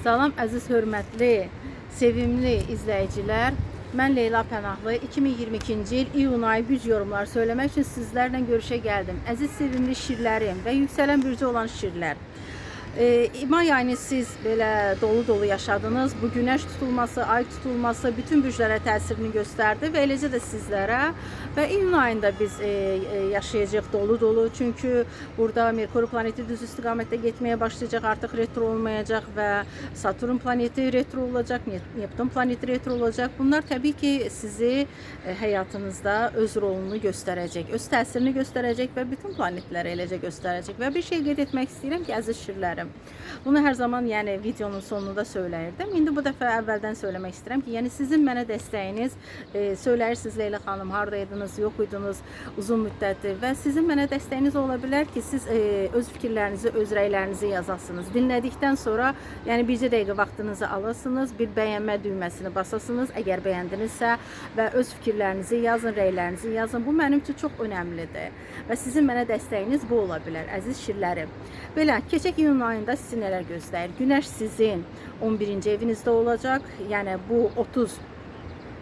Salam əziz hörmətli, sevimli izləyicilər. Mən Leyla Pənahlı 2022-ci il iyun ayı güc yorumlar söyləmək üçün sizlərlə görüşə gəldim. Əziz sevimli şirlərim və yüksələn bürcü olan şirlər. E, may ayını siz belə dolu-dolu yaşadınız. Bu günəş tutulması, ay tutulması bütün bürclərə təsirini göstərdi və eləcə də sizlərə və iyun ayında biz e, e, yaşayacağıq dolu-dolu. Çünki burada Merkur planeti düz istiqamətdə getməyə başlayacaq, artıq retro olmayacaq və Saturn planeti retro olacaq, Nep- Neptun planeti retro olacaq. Bunlar təbii ki, sizi e, həyatınızda öz rolunu göstərəcək, öz təsirini göstərəcək və bütün planetləri eləcə göstərəcək. Və bir şey qeyd etmək istəyirəm ki, əziz şirlərim, bunu hər zaman yəni videonun sonunda söyləyirdim. İndi bu dəfə əvvəldən söyləmək istəyirəm ki, yəni sizin mənə dəstəyiniz, e, söyləyirsiniz Leyla xanım, hardaydınız, yox idiniz uzun müddətdir və sizin mənə dəstəyiniz ola bilər ki, siz e, öz fikirlərinizi, öz rəylərinizi yazasınız. Dinlədikdən sonra, yəni bircə dəqiqə vaxtınızı alasınız, bir bəyənmə düyməsini basasınız, əgər bəyəndinizsə və öz fikirlərinizi yazın, rəylərinizi yazın. Bu mənim üçün çox önəmlidir və sizin mənə dəstəyiniz bu ola bilər, əziz şirlərim. Belə, keçək iyun ayında sizi nələr gözləyir? Günəş sizin 11-ci evinizdə olacaq. Yəni bu 30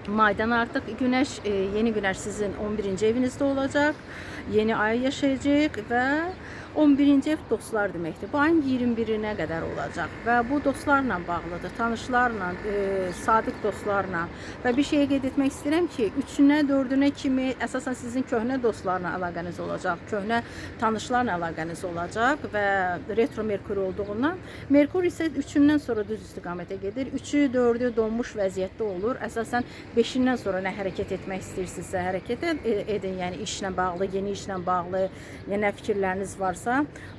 Maydan artıq günəş, e, yeni günəş sizin 11-ci evinizdə olacaq. Yeni ay yaşayacaq və 11-ci ev dostlar deməkdir. Bu ayın 21-nə qədər olacaq və bu dostlarla bağlıdır, tanışlarla, e, sadiq dostlarla və bir şeyə qeyd etmək istəyirəm ki, 3-ünə, 4-ünə kimi əsasən sizin köhnə dostlarla əlaqəniz olacaq, köhnə tanışlarla əlaqəniz olacaq və retro Merkur olduğundan Merkur isə 3-ündən sonra düz istiqamətə gedir. 3-ü, 4-ü donmuş vəziyyətdə olur. Əsasən 5-indən sonra nə hərəkət etmək istəyirsinizsə hərəkət ed- edin. Yəni işlə bağlı, yeni işlə bağlı, yəni fikirləriniz varsa,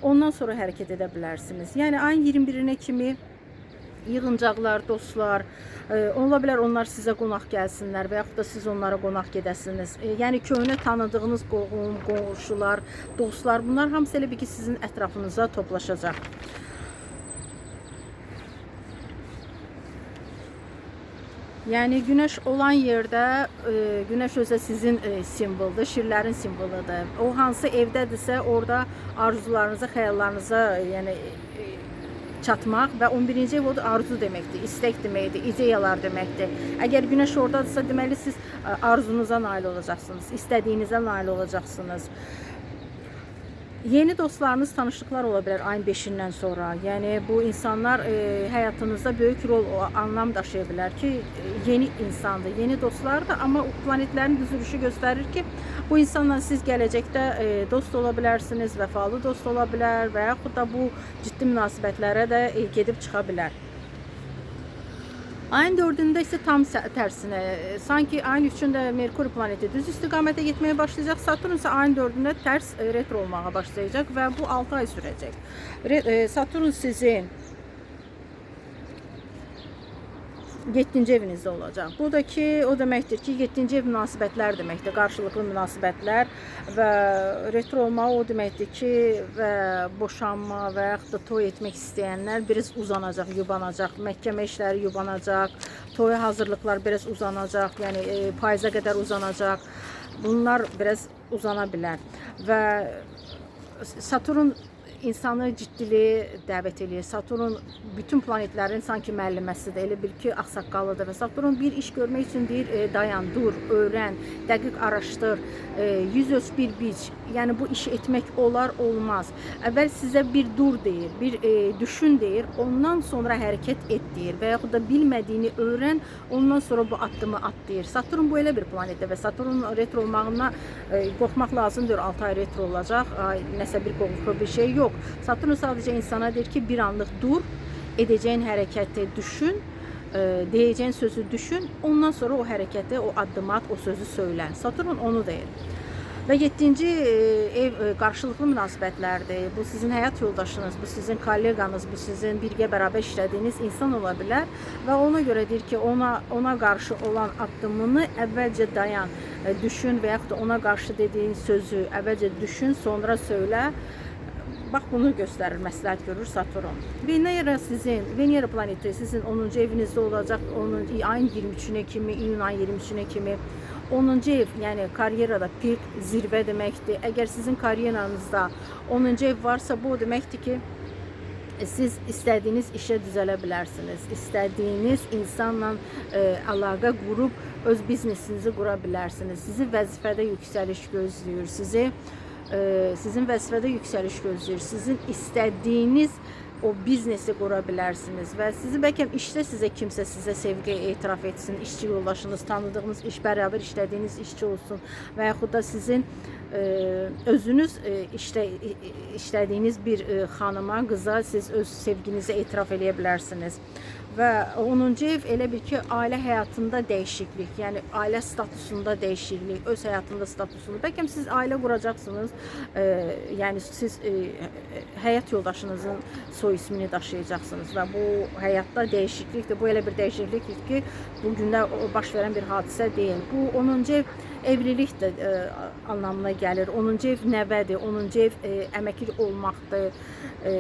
ondan sonra hərəkət edə bilərsiniz. Yəni ayın 21-nə kimi yığıncaqlar, dostlar, e, ola bilər onlar sizə qonaq gəlsinlər və yaxud da siz onlara qonaq gedəsiniz. E, yəni köhnə tanıdığınız qohum, qonşular, dostlar, bunlar hamısı elə bir ki sizin ətrafınıza toplaşacaq. Yəni günəş olan yerdə e, günəş özü sizin e, simvoldur, şirlərin simvoludur. O hansı evdədirsə, orada arzularınıza, xəyallarınıza, e, yəni e, çatmaq və 11-ci ev o da arzu deməkdir, istək deməkdir, ideyalar deməkdir. Əgər günəş ordadırsa, deməli siz e, arzunuza nail olacaqsınız, istədiyinizə nail olacaqsınız. Yeni dostlarınız, tanışlıqlar ola bilər ayın 5-dən sonra. Yəni bu insanlar e, həyatınızda böyük rol, anlam daşıya bilər ki, e, yeni insandır, yeni dostlardır, amma planetlərin düzülüşü göstərir ki, bu insanla siz gələcəkdə e, dost ola bilərsiniz, vəfalı dost ola bilər və yaxud da bu ciddi münasibətlərə də e, gedib çıxa bilər. Ayın 4-də isə tam tərsinə, e, sanki ayın 3-də Merkur planeti düz istiqamətə getməyə başlayacaq. Saturn isə ayın 4-də tərs e, retro olmağa başlayacaq və bu 6 ay sürəcək. Re- e, Saturn sizin 7-ci evinizdə olacaq. Bu o deməkdir ki, 7-ci ev münasibətlər deməkdir, qarşılıqlı münasibətlər və retro olmaq o deməkdir ki, və boşanma və yaxud da toy etmək istəyənlər biraz uzanacaq, yubanacaq, məhkəmə işləri yubanacaq, toya hazırlıqlar biraz uzanacaq, yəni e, payıza qədər uzanacaq. Bunlar biraz uzana bilər və Saturn insanı ciddiliyə dəvət eləyir. Saturn bütün planetlərin sanki müəlliməsidir. Elə bil ki, ağsaqqalıdır və Saturn bir iş görmək üçün deyir, e, dayan, dur, öyrən, dəqiq araşdır, e, yüz öz bir biç. Yəni bu işi etmək olar, olmaz. Əvvəl sizə bir dur deyir, bir e, düşün deyir, ondan sonra hərəkət et deyir və yaxud da bilmədiyini öyrən, ondan sonra bu addımı at deyir. Saturn bu elə bir planetdir və Saturn retro olmağına e, qorxmaq lazımdır. 6 ay retro olacaq. Ay, nəsə bir qorxu bir şey yox. Saturn sadəcə insana deyir ki, bir anlıq dur, edəcəyin hərəkəti düşün, e, deyəcəyin sözü düşün, ondan sonra o hərəkəti, o addımı at, o sözü söylə. Saturn onu deyir. Və 7-ci ev e, qarşılıqlı münasibətlərdir. Bu sizin həyat yoldaşınız, bu sizin kolleqanız, bu sizin birgə bərabər işlədiyiniz insan ola bilər və ona görə deyir ki, ona ona qarşı olan addımını əvvəlcə dayan, e, düşün və yaxud da ona qarşı dediyin sözü əvvəlcə düşün, sonra söylə. Bax bunu göstərir, məsləhət görür Saturn. Venera sizin, Venera planeti sizin 10-cu evinizdə olacaq. Onun ayın 23-nə kimi, iyun ayın 23-nə kimi 10-cu ev, yəni karyerada pik, zirvə deməkdir. Əgər sizin karyeranızda 10-cu ev varsa, bu deməkdir ki, siz istədiyiniz işə düzələ bilərsiniz. İstədiyiniz insanla e, əlaqə qurub öz biznesinizi qura bilərsiniz. Sizi vəzifədə yüksəliş gözləyir. Sizi e, sizin vəzifədə yüksəliş gözləyir. Sizin istədiyiniz o biznesi qura bilərsiniz və sizi bəlkə işdə sizə kimsə sizə sevgi etiraf etsin, işçi yoldaşınız, tanıdığınız iş bərabər işlədiyiniz işçi olsun və yaxud da sizin e, özünüz e, işdə i- işlədiyiniz bir e, xanıma, qıza siz öz sevginizi etiraf eləyə bilərsiniz. Və 10-cu ev elə bil ki, ailə həyatında dəyişiklik, yəni ailə statusunda dəyişiklik, öz həyatında statusunda. Bəlkə siz ailə quracaqsınız, e, yəni siz e, həyat yoldaşınızın soy ismini daşıyacaqsınız və bu həyatda dəyişiklikdir. Bu elə bir dəyişiklikdir ki, bu gündə o baş verən bir hadisə deyil. Bu 10-cu ev evlilik də e, anlamına gəlir. 10-cu ev nəvədir, 10-cu ev e, əməkli olmaqdır. E,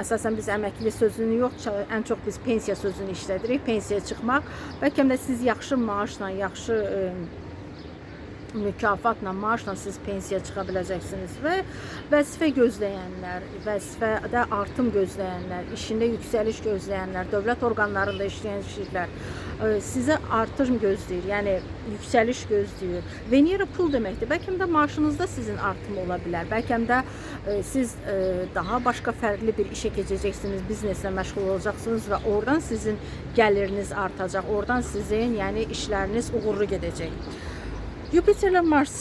əsasən biz əməkli sözünü yox, ən çox biz pensiya sözünü işlədirik. Pensiyaya çıxmaq. Bəlkə də siz yaxşı maaşla, yaxşı e, mükafatla, maaşla siz pensiyaya çıxa biləcəksiniz və vəzifə gözləyənlər, vəzifədə artım gözləyənlər, işində yüksəliş gözləyənlər, dövlət orqanlarında işləyən kişilər e, sizə artım gözləyir, yəni yüksəliş gözləyir. Venera pul deməkdir. Bəlkə də maaşınızda sizin artım ola bilər. Bəlkə də e, siz e, daha başqa fərqli bir işə keçəcəksiniz, bizneslə məşğul olacaqsınız və oradan sizin gəliriniz artacaq. Oradan sizin, yəni işləriniz uğurlu gedəcək. Jupiterlə Mars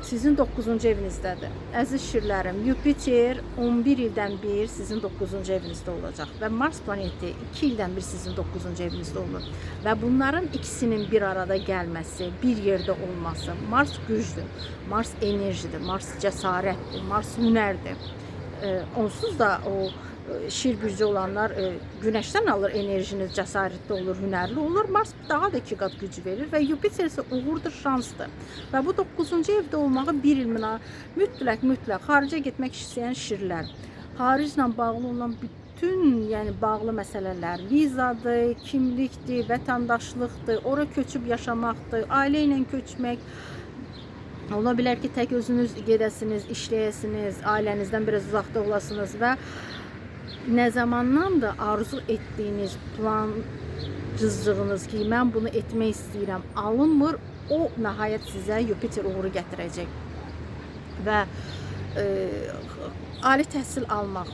sizin 9-cu evinizdədir. Əziz şirlərim, Jupiter 11 ildən bir sizin 9-cu evinizdə olacaq və Mars planeti 2 ildən bir sizin 9-cu evinizdə olur. Və bunların ikisinin bir arada gəlməsi, bir yerdə olması, Mars gücdür, Mars enerjidir, Mars cəsarətdir, Mars hünərdir. E, onsuz da o gücü olanlar e, güneşten alır enerjiniz, cəsarətli olur, hünərli olur. Mars daha da iki qat gücü verir və Jupiter isə uğurdur, şansdır. Və bu 9-cu evdə olmağı bir il müna mütləq mütləq xaricə getmək istəyən şirlər, xariclə bağlı olan bütün yəni bağlı məsələlər, vizadır, kimlikdir, vətəndaşlıqdır, ora köçüb yaşamaqdır, ailə ilə köçmək, Ola bilər ki, tək özünüz gedəsiniz, işləyəsiniz, ailənizdən biraz uzaqda olasınız və nə zamandan da arzu etdiyiniz plan cızcığınız ki, mən bunu etmək istəyirəm, alınmır, o nəhayət sizə Jupiter uğuru gətirəcək. Və e, ali təhsil almaq.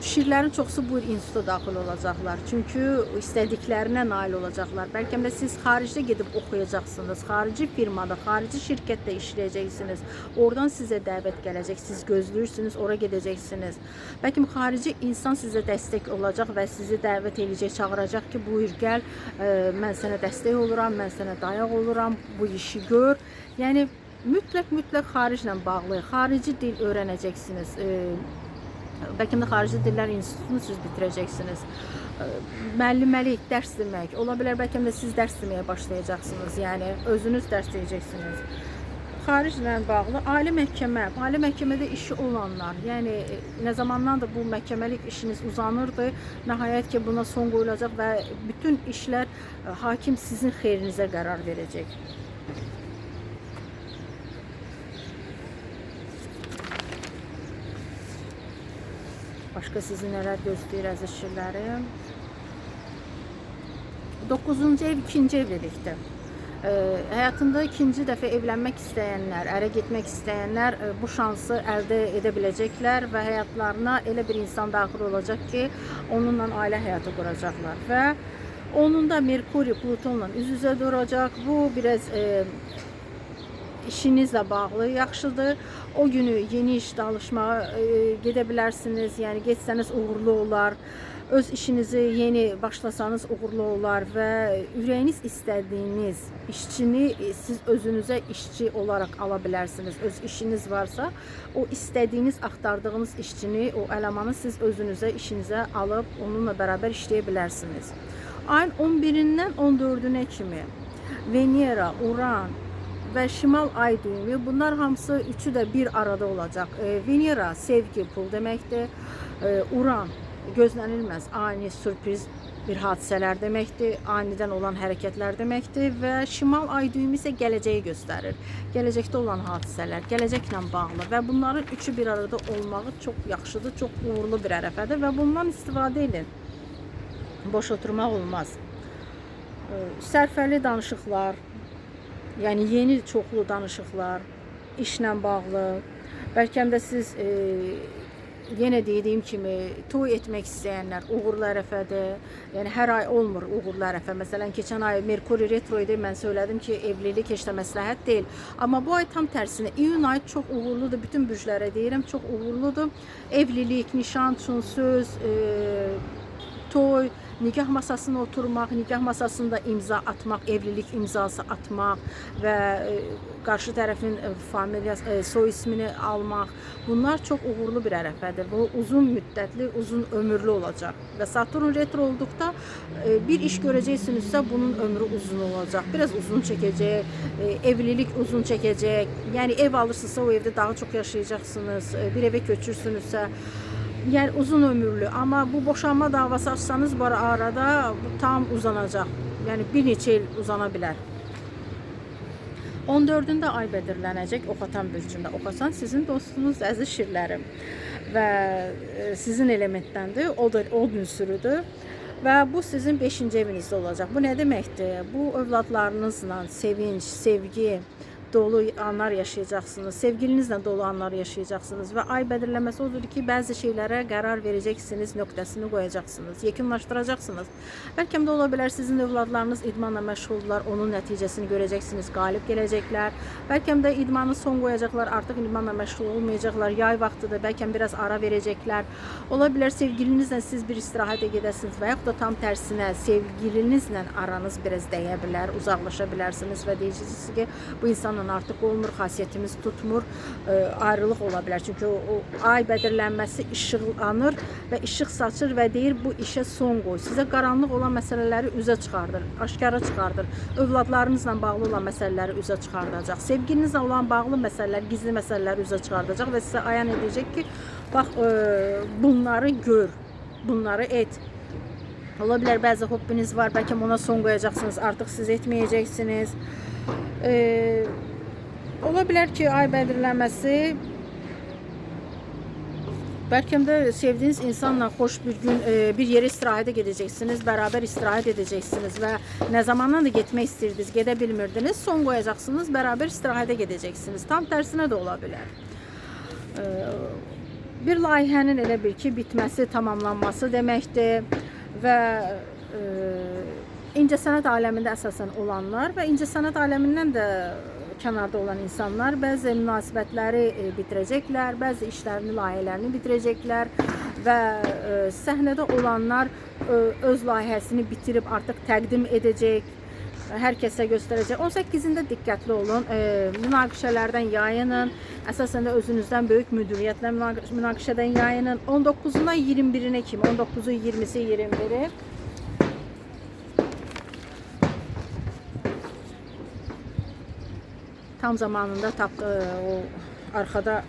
Şirlərin çoxsu bu instituta daxil olacaqlar. Çünki istədiklərinə nail olacaqlar. Bəlkə də siz xaricdə gedib oxuyacaqsınız. Xarici firmada, xarici şirkətdə işləyəcəksiniz. Oradan sizə dəvət gələcək. Siz gözləyirsiniz, ora gedəcəksiniz. Bəlkə xarici insan sizə dəstək olacaq və sizi dəvət edəcək, çağıracaq ki, buyur gəl, ə, mən sənə dəstək oluram, mən sənə dayaq oluram, bu işi gör. Yəni mütləq mütləq xariclə bağlı, xarici dil öyrənəcəksiniz. Bəlkə də xarici dillər institutunu siz bitirəcəksiniz. Ə, Müəlliməlik, dərs demək. Ola bilər bəlkə də siz dərs deməyə başlayacaqsınız. Yəni özünüz dərs deyəcəksiniz. Xariclə bağlı ali məhkəmə, ali məhkəmədə işi olanlar, yəni nə zamandan da bu məhkəməlik işiniz uzanırdı, nəhayət ki buna son qoyulacaq və bütün işlər hakim sizin xeyrinizə qərar verəcək. Başqa sizi nələr gözləyir əziz şirlərim? 9-cu ev ikinci evlilikdir. Ee, həyatında ikinci dəfə evlənmək istəyənlər, ərə getmək istəyənlər e, bu şansı əldə edə biləcəklər və həyatlarına elə bir insan daxil olacaq ki, onunla ailə həyatı quracaqlar və onun da Merkuri Plutonla üz-üzə duracaq. Bu biraz e, işinizlə bağlı yaxşıdır. O günü yeni iş danışmağa e, gedə bilərsiniz. Yəni getsəniz uğurlu olar. Öz işinizi yeni başlasanız uğurlu olar və ürəyiniz istədiyiniz işçini e, siz özünüzə işçi olaraq ala bilərsiniz. Öz işiniz varsa, o istədiyiniz, axtardığınız işçini, o elemanı siz özünüzə işinizə alıb onunla bərabər işləyə bilərsiniz. Ayın 11-dən 14-ünə kimi Venera, Uran, və şimal ay düyümü bunlar hamısı üçü də bir arada olacaq. E, Venera sevgi, pul deməkdir. E, Uran gözlənilməz ani sürpriz bir hadisələr deməkdir, anidən olan hərəkətlər deməkdir və şimal ay düyümü isə gələcəyi göstərir. Gələcəkdə olan hadisələr, gələcəklə bağlı və bunların üçü bir arada olmağı çox yaxşıdır, çox uğurlu bir ərəfədir və bundan istifadə edin. Boş oturmaq olmaz. Ee, Sərfəli danışıqlar, yəni yeni çoxlu danışıqlar, işlə bağlı, bəlkə də siz e, yenə dediyim kimi toy etmək istəyənlər uğurlu ərəfədir. Yəni hər ay olmur uğurlu ərəfə. Məsələn, keçən ay Merkuri retro idi. Mən söylədim ki, evlilik heç də məsləhət deyil. Amma bu ay tam tərsinə iyun ayı çox uğurludur. Bütün bürclərə deyirəm, çox uğurludur. Evlilik, nişan üçün söz, e, toy, nikah masasına oturmaq, nikah masasında imza atmaq, evlilik imzası atmaq və e, qarşı tərəfin e, familiya e, soy ismini almaq. Bunlar çox uğurlu bir ərəfədir. Bu uzun müddətli, uzun ömürlü olacaq. Və Saturn retro olduqda bir iş görəcəksinizsə bunun ömrü uzun olacaq. Biraz uzun çəkəcək, evlilik uzun çəkəcək. Yəni ev alırsınızsa o evdə daha çox yaşayacaqsınız. Bir evə köçürsünüzsə yani uzun ömürlü ama bu boşanma davası açsanız bu arada bu tam uzanacak. Yani bir neçə il uzana bilər. 14-də ay bədirlənəcək Oxatan bölgüsündə. Oxatan sizin dostunuz, əziz şirlərim və e, sizin elementdəndir. O da o ünsürüdür. Və bu sizin 5-ci evinizdə olacaq. Bu nə deməkdir? Bu övladlarınızla sevinç, sevgi, dolu anlar yaşayacaqsınız. Sevgilinizlə dolu anlar yaşayacaqsınız və ay bədirləməsi odur ki, bəzi şeylərə qərar verəcəksiniz, nöqtəsini qoyacaqsınız, yekunlaşdıracaqsınız. Bəlkə də ola bilər sizin övladlarınız idmanla məşğuldurlar, onun nəticəsini görəcəksiniz, qalib gələcəklər. Bəlkə də idmanı son qoyacaqlar, artıq idmanla məşğul olmayacaqlar. Yay vaxtıdır, bəlkə biraz ara verəcəklər. Ola bilər siz bir istirahətə gedəsiniz və yaxud da tam tərsinə sevgilinizlə aranız biraz dəyə bilər, uzaqlaşa bilərsiniz və deyəcəksiniz ki, bu insanla artıq olmur, xasiyyətimiz tutmur, e, ayrılıq ola bilər. Çünki o, o ay bədirlənməsi işıqlanır və işıq saçır və deyir bu işə son qoy. Sizə qaranlıq olan məsələləri üzə çıxardır, aşkara çıxardır. Övladlarınızla bağlı olan məsələləri üzə çıxardacaq. Sevgilinizlə olan bağlı məsələlər, gizli məsələləri üzə çıxardacaq və sizə ayan edəcək ki, bax e, bunları gör, bunları et. Ola bilər bəzi hobbiniz var, bəlkə ona son qoyacaqsınız, artıq siz etməyəcəksiniz. Ee, ola bilər ki, ay bədirlənməsi Bəlkə də sevdiyiniz insanla xoş bir gün e, bir yerə istirahətə gedəcəksiniz, bərabər istirahət edəcəksiniz və nə zamandan da getmək istirdiniz, gedə bilmirdiniz, son qoyacaqsınız, bərabər istirahətə gedəcəksiniz. Tam tərsinə də ola bilər. E, bir layihənin elə bil ki, bitməsi, tamamlanması deməkdir və e, incəsənət aləmində əsasən olanlar və incəsənət aləmindən də kənarda olan insanlar bəzi münasibətləri e, bitirəcəklər, bəzi işlərini, layihələrini bitirəcəklər və e, səhnədə olanlar e, öz layihəsini bitirib artıq təqdim edəcək, hər kəsə göstərəcək. 18-də diqqətli olun. E, münaqişələrdən yayının. Əsasən də özünüzdən böyük müdiriyyətlə münaq- münaqişədən yayının. 19-undan 21-nə kimi, 19-u, 20-si, 21-i tam zamanında tap e, o arkada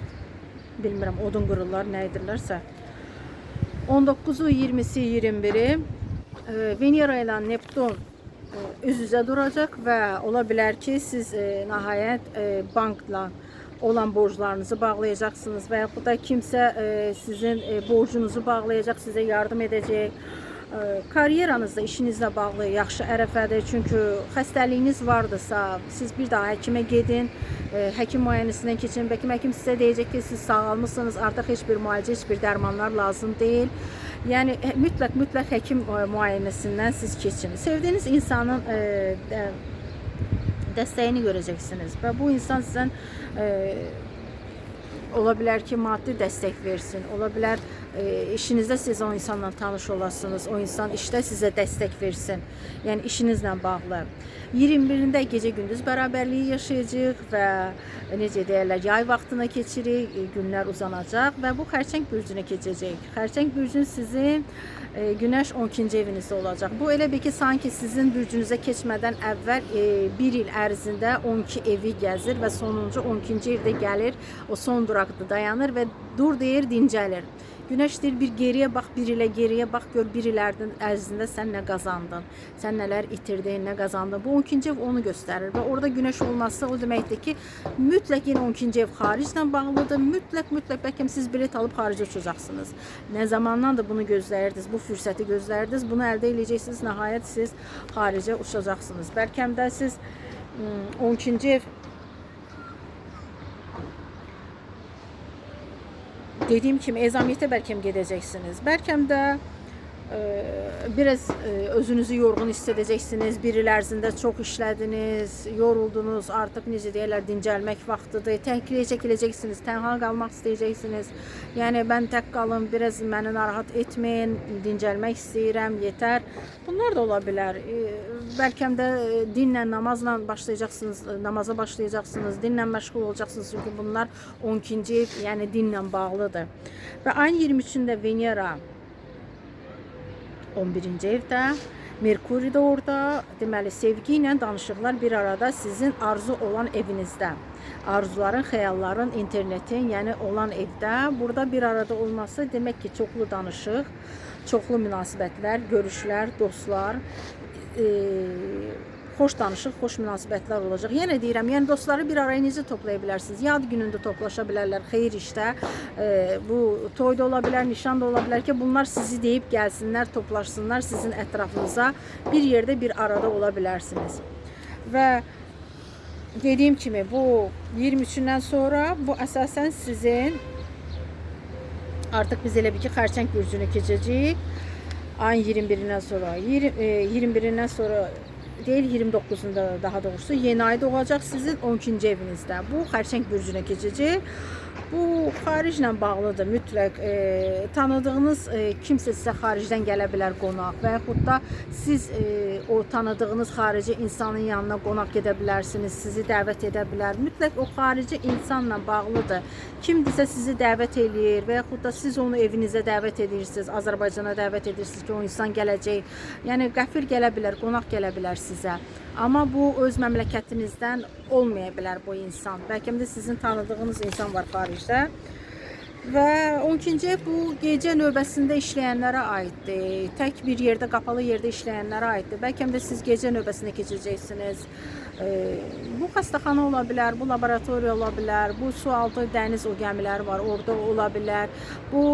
bilmirəm odun qırırlar, nə edirlərsə. 19-u, 20-si, 21-i e, Venera ilə Neptun e, üz-üzə duracaq və ola bilər ki, siz e, nəhayət e, bankla olan borclarınızı bağlayacaqsınız və yaxud da kimsə sizin e, borcunuzu bağlayacaq, sizə yardım edəcək. E, Karyeranızda, işinizlə bağlı yaxşı ərəfədir. Çünki xəstəliyiniz vardısa, siz bir daha həkimə gedin, e, həkim müayinəsindən keçin. Bəlkə həkim sizə deyəcək ki, siz sağalmısınız, artıq heç bir müalicə, heç bir dərmanlar lazım deyil. Yəni mütləq mütləq həkim e, müayinəsindən siz keçin. Sevdiyiniz insanın e, də, dəstəyini görəcəksiniz və bu insan sizdən ola bilər ki, maddi dəstək versin. Ola bilər e, işinizdə siz o insanla tanış olasınız. O insan işdə sizə dəstək versin. Yəni işinizlə bağlı. 21-də gecə gündüz bərabərliyi yaşayacağıq və e, necə deyirlər, yay vaxtına keçirik, e, günlər uzanacaq və bu xərçəng bürcünə keçəcək. Xərçəng bürcün sizin e, Günəş 12-ci evinizdə olacaq. Bu elə bil ki, sanki sizin bürcünüzə keçmədən əvvəl e, bir il ərzində 12 evi gəzir və sonuncu 12-ci evdə gəlir. O son duraqda dayanır və dur deyir, dincəlir. Güneş deyir bir geriye bak, bir ilə geriye bak, gör bir illərdən ərzində sən nə qazandın, sən nələr itirdin, nə qazandın. Bu 12-ci ev onu göstərir və orada güneş olması o deməkdir ki, mütləq yenə 12-ci ev xariclə bağlıdır. Mütləq, mütləq bəlkə siz bilet alıb xaricə uçacaqsınız. Nə zamandan da bunu gözləyirdiniz, bu fürsəti gözləyirdiniz. Bunu əldə edəcəksiniz. Nəhayət siz xaricə uçacaqsınız. Bəlkə də siz ım, 12-ci ev dediğim kimi ezamiyete belki gedeceksiniz. Belki de e, biraz e, özünüzü yorğun hiss edəcəksiniz. Bir il ərzində çox işlədiniz, yoruldunuz, artıq necə deyirlər, dincəlmək vaxtıdır. Təkliyə çəkiləcəksiniz, tənha qalmaq istəyəcəksiniz. Yəni mən tək qalım, biraz məni narahat etməyin, dincəlmək istəyirəm, yetər. Bunlar da ola bilər. E, bəlkə də e, dinlə, namazla başlayacaqsınız, namaza başlayacaqsınız, dinlə məşğul olacaqsınız. Çünki bunlar 12-ci ev, yəni dinlə bağlıdır. Və ayın 23-də Venera 11-ci evdə Merkuri də orada. Deməli, sevgi ilə danışıqlar bir arada sizin arzu olan evinizdə. Arzuların, xəyalların, internetin, yəni olan evdə burada bir arada olması demək ki, çoxlu danışıq, çoxlu münasibətlər, görüşlər, dostlar, e, xoş danışıq, xoş münasibətlər olacaq. Yenə deyirəm, yəni dostları bir araya necə toplaya bilərsiniz? Yad günündə toplaşa bilərlər, xeyir işdə. E, bu toyda ola bilər, nişan da ola bilər ki, bunlar sizi deyib gəlsinlər, toplaşsınlar sizin ətrafınıza. Bir yerdə bir arada ola bilərsiniz. Və dediyim kimi bu 23-dən sonra bu əsasən sizin artıq biz elə bir ki, xərçəng bürcünü keçəcəyik. Ayın 21-dən sonra, 20, e, 21-dən sonra değil 29'unda daha doğrusu yeni ay doğacaq sizin 12-ci evinizdə. Bu xərçəng bürcünə keçəcək. Bu xariclə bağlıdır. Mütləq e, tanıdığınız e, kimsə sizə xaricdən gələ bilər qonaq və yaxud da siz e, o tanıdığınız xarici insanın yanına qonaq gedə bilərsiniz, sizi dəvət edə bilər. Mütləq o xarici insanla bağlıdır. Kimdisə sizi dəvət eləyir və yaxud da siz onu evinizə dəvət edirsiniz, Azərbaycana dəvət edirsiniz ki, o insan gələcək. Yəni qəfil gələ bilər, qonaq gələ bilər sizə. Amma bu öz məmləkətinizdən olmaya bilər bu insan. Bəlkə də sizin tanıdığınız insan var xaricdə. Və 12-ci ev bu gecə növbəsində işləyənlərə aiddir. Tək bir yerdə, qapalı yerdə işləyənlərə aiddir. Bəlkə də siz gecə növbəsində keçəcəksiniz. Ee, bu xəstəxana ola bilər, bu laboratoriya ola bilər, bu su altı dəniz o gəmiləri var, orada ola bilər. Bu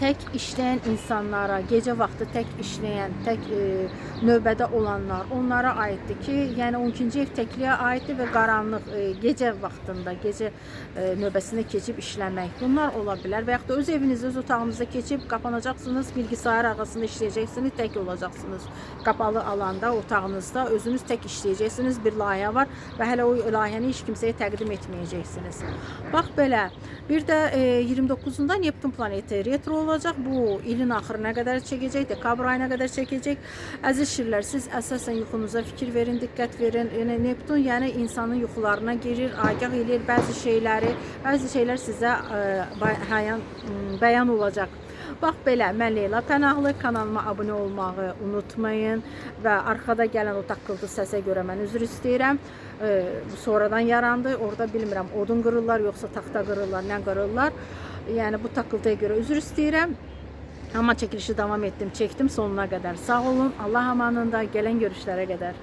tək işləyən insanlara, gecə vaxtı tək işləyən, tək e, növbədə olanlar, onlara aiddir ki, yəni 12-ci ev təkliyə aiddir və qaranlıq e, gecə vaxtında, gecə e, növbəsində keçib işləmək. Bunlar ola bilər və yaxud da öz evinizdə, öz otağınızda keçib qapanacaqsınız, bilgisayar arxasında işləyəcəksiniz, tək olacaqsınız. Qapalı alanda, otağınızda özünüz tək işləyəcəksiniz. Bir layihə var və hələ o layihəni heç kimsəyə təqdim etməyəcəksiniz. Bax belə. Bir də e, 29-unda Neptun planeti retro olacaq. Bu ilin axırına qədər çəkəcək, dekabr ayına qədər çəkəcək. Əziz şirlər, siz əsasən yuxunuza fikir verin, diqqət verin. Yəni Neptun yəni insanın yuxularına girir, agah eləyir bəzi şeyləri, bəzi şeylər sizə ə, bəyan, bəyan olacaq. Bax belə, mən Leyla Pənahlı, kanalıma abunə olmağı unutmayın və arxada gələn o taqqıltı səsə görə mən üzr istəyirəm. Bu sonradan yarandı. Orada bilmirəm, odun qırırlar yoxsa taxta qırırlar, nə qırırlar. Yəni bu taqqıltıya görə üzr istəyirəm. Amma çəkilişi davam etdim, çəkdim sonuna qədər. Sağ olun, Allah amanında, gələn görüşlərə qədər.